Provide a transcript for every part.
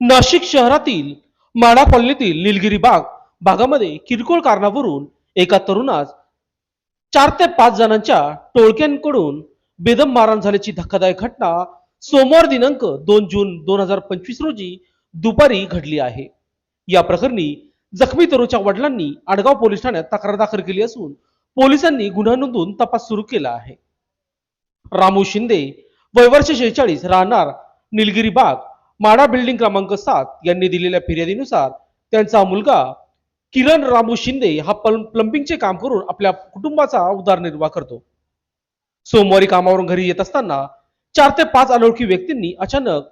नाशिक शहरातील माडा कॉलनीतील निलगिरी बाग भागामध्ये किरकोळ कारणावरून एका तरुणास चार ते पाच जणांच्या टोळक्यांकडून बेदम मारण झाल्याची धक्कादायक घटना सोमवार दिनांक दोन जून दोन हजार पंचवीस रोजी दुपारी घडली आहे. या प्रकरणी जखमी तरुणच्या वडिलांनी आडगाव पोलीस ठाण्यात तक्रार दाखल केली असून पोलिसांनी गुन्हा नोंदवून तपास सुरू केला आहे. रामू शिंदे वय वर्ष शेहेचाळीस राहणार निलगिरी बाग माडा बिल्डिंग क्रमांक सात यांनी दिलेल्या फिर्यादीनुसार त्यांचा मुलगा किरण रामू शिंदे हा प्लं- प्लंबिंगचे काम करून आपल्या कुटुंबाचा उदारनिर्वाह करतो. सोमवारी कामावरून घरी येत असताना चार ते पाच अनोळखी व्यक्तींनी अचानक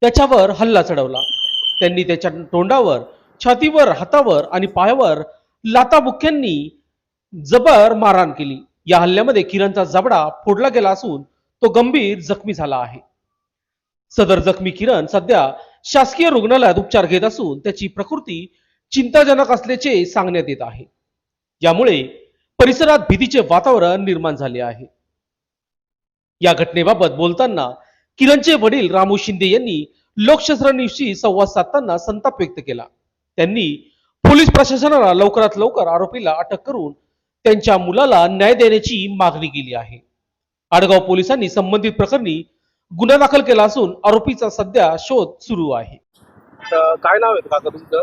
त्याच्यावर हल्ला चढवला. त्यांनी त्याच्या तोंडावर छातीवर हातावर आणि पायावर लाताबुक्क्यांनी जबर मारहाण केली. या हल्ल्यामध्ये किरणचा जबडा फोडला गेला असून तो गंभीर जखमी झाला आहे. सदर जखमी किरण सध्या शासकीय रुग्णालयात उपचार घेत असून त्याची प्रकृती चिंताजनक असल्याचे सांगण्यात येत आहे. यामुळे परिसरात भीतीचे वातावरण निर्माण झाले आहे. या घटनेबाबत बोलताना किरणचे वडील रामू शिंदे यांनी लोकशास्त्र न्यूजशी संवाद साधताना संताप व्यक्त केला. त्यांनी पोलीस प्रशासनाला लवकरात लवकर आरोपीला अटक करून त्यांच्या मुलाला न्याय देण्याची मागणी केली आहे. आडगाव पोलिसांनी संबंधित प्रकरणी गुन्हा दाखल केला असून आरोपीचा सध्या शोध सुरू आहे. तर काय नाव आहे काका तुमचं?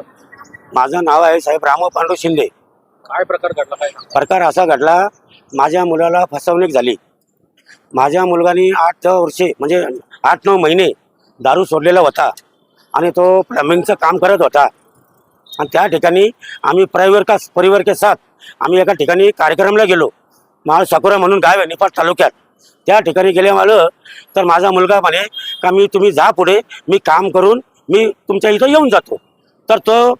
माझं नाव आहे साहेब रामो पांडू शिंदे. काय प्रकार घडला काय? प्रकार असा घडला माझ्या मुलाला फसवणूक झाली. माझ्या मुलगाने आठ वर्षे म्हणजे आठ नऊ महिने दारू सोडलेला होता आणि तो प्लंबिंगचं काम करत होता. आणि त्या ठिकाणी आम्ही परिवार का परिवार के साथ आम्ही एका ठिकाणी कार्यक्रमाला गेलो. माळ साकुरा म्हणून गाव आहे निफाड तालुक्यात. त्या ठिकाणी गेले मला तर माझा मुलगा म्हणे का मी तुम्ही जा पुढे मी काम करून मी तुमच्या इथं येऊन जातो. तर तो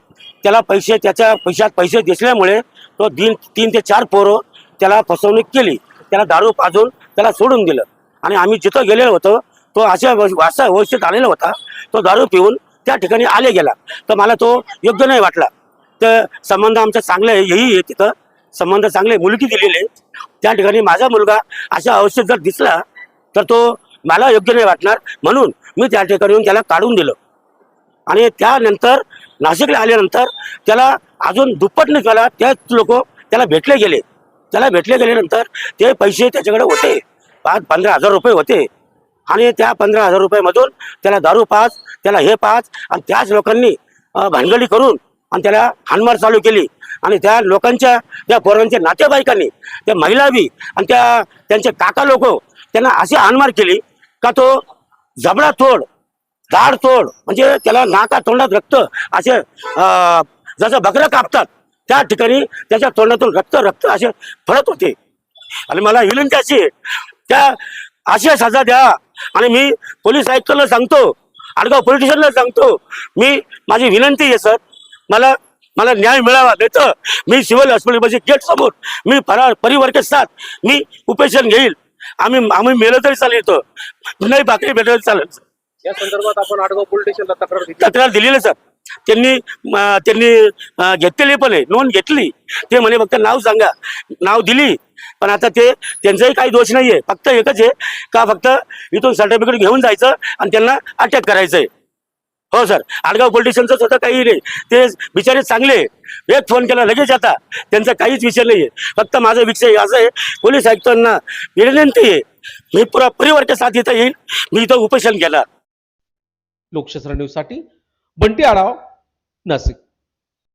त्याला पैसे त्याच्या पैशात पैसे दिसल्यामुळे तो दिन तीन ते चार पोरं त्याला फसवणूक केली. त्याला दारू पाजून त्याला सोडून दिलं. आणि आम्ही जिथं गेलेलो होतो तो अशा व- असा आलेला होता. तो दारू पिऊन त्या ठिकाणी आले गेला. तर मला तो योग्य नाही वाटला. तर संबंध आमचा चांगला आहे हेही आहे तिथं. संबंध चांगले मुलगी दिलेले त्या ठिकाणी माझा मुलगा अशा अवस्थेत जर दिसला तर तो मला योग्य नाही वाटणार. म्हणून मी त्या ठिकाणी येऊन त्याला काढून दिलं. आणि त्यानंतर नाशिकला आल्यानंतर त्याला अजून दुप्पटने त्याला त्याच लोक त्याला भेटले गेले. त्याला भेटले गेल्यानंतर ते पैसे त्याच्याकडे होते. पाच पंधरा हजार रुपये होते. आणि त्या पंधरा हजार रुपयामधून त्याला दारू पाच त्याला हे पाच आणि त्याच लोकांनी अं, भानगडी करून आणि त्याला हानमार चालू केली. आणि त्या लोकांच्या त्या पोरांच्या नातेवाईकांनी त्या महिला बी आणि त्या त्यांचे काका लोक त्यांना अशी हानमार केली का तो जबडा तोड दाढ तोड म्हणजे त्याला नाका तोंडात रक्त असे जसं बकरं कापतात त्या ठिकाणी त्याच्या तोंडातून रक्त रक्त असे फळत होते. आणि मला विनंती अशी त्या अशा सजा द्या. आणि मी पोलीस आयुक्तांना सांगतो आडगाव पोलीस स्टेशनला सांगतो मी माझी विनंती आहे सर. मला मला न्याय मिळावा देतं मी सिव्हिल हॉस्पिटलपाशी गेट समोर मी फरार परिवार साथ मी उपेशन घेईल. आम्ही आम्ही मेलं तरी चालेल इथं. नाही बाकी भेटलं चालेल. या संदर्भात आपण आडगाव पोलीस स्टेशनला तक्रार दिली. तक्रार दिलेली सर. त्यांनी त्यांनी घेतलेली पण आहे. नोंद घेतली. ते म्हणे फक्त नाव सांगा. नाव दिली. पण आता ते त्यांचाही काही दोष नाहीये. फक्त एकच आहे का फक्त इथून सर्टिफिकेट घेऊन जायचं आणि त्यांना अटक करायचंय. हो सर. आडगाव पोलीस स्वतः काही नाही. ते बिचारे चांगले. एक फोन केला लगेच आता. त्यांचा काहीच विषय नाहीये. फक्त माझा विषय असं आहे. पोलीस आयुक्तांना विनंती आहे. मी पुरा परिवारच्या साथ इथं येईल मी इथं उपोषण केला. लोकशास्त्र न्यूजसाठी बंटी आढाव नाशिक.